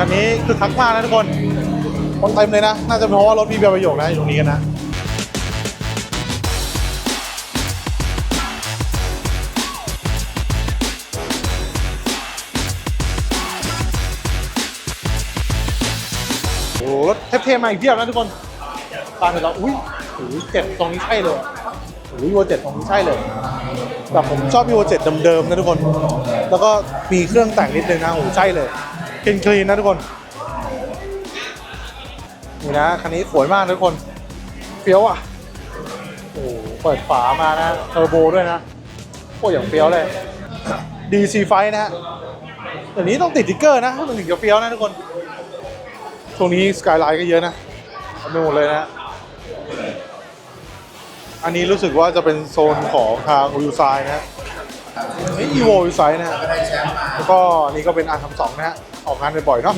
คันนี้คือคักมากนะทุกคนคนเต็มเลยนะ น่าจะเพราะว่ารถพี่เบียร์ประโยคนะอยู่ตรงนี้กันนะโอ้รถเท่ๆมาอีกเพียบนะทุกคนตามเห็นแล้วอุ้ยโอ้เจ็ดตรงนี้ใช่เลยโอ้ยวัวเจ็ดตรงนี้ใช่เลยแต่ผมชอบวีโวเจ็ดเดิมๆนะทุกคน แล้วก็มีเครื่องแต่งนิดนึงนะโอ้โหใช่เลย คลีนคลีนนะทุกคนนี่นะคันนี้สวยมากทุกคนเฟี้ยวอะโอ้เปิดฝามานะเทอร์โบด้วยนะโอ้อย่างเฟี้ยวเลย DC ไฟนะฮะเดี๋ยวนี้ต้องติดติ๊กเกอร์นะมันถึงจะเฟี้ยวนะทุกคนช่วงนี้สกายไลน์ก็เยอะนะเอาไปหมดเลยนะอันนี้รู้สึกว่าจะเป็นโซนของทางวิวไซน์นะฮะ นี่อีโวอยู่ไซน์นะฮะแล้วก็นี่ก็เป็นอาร์ทำสองนะฮะออกงานบ่อยๆเนาะ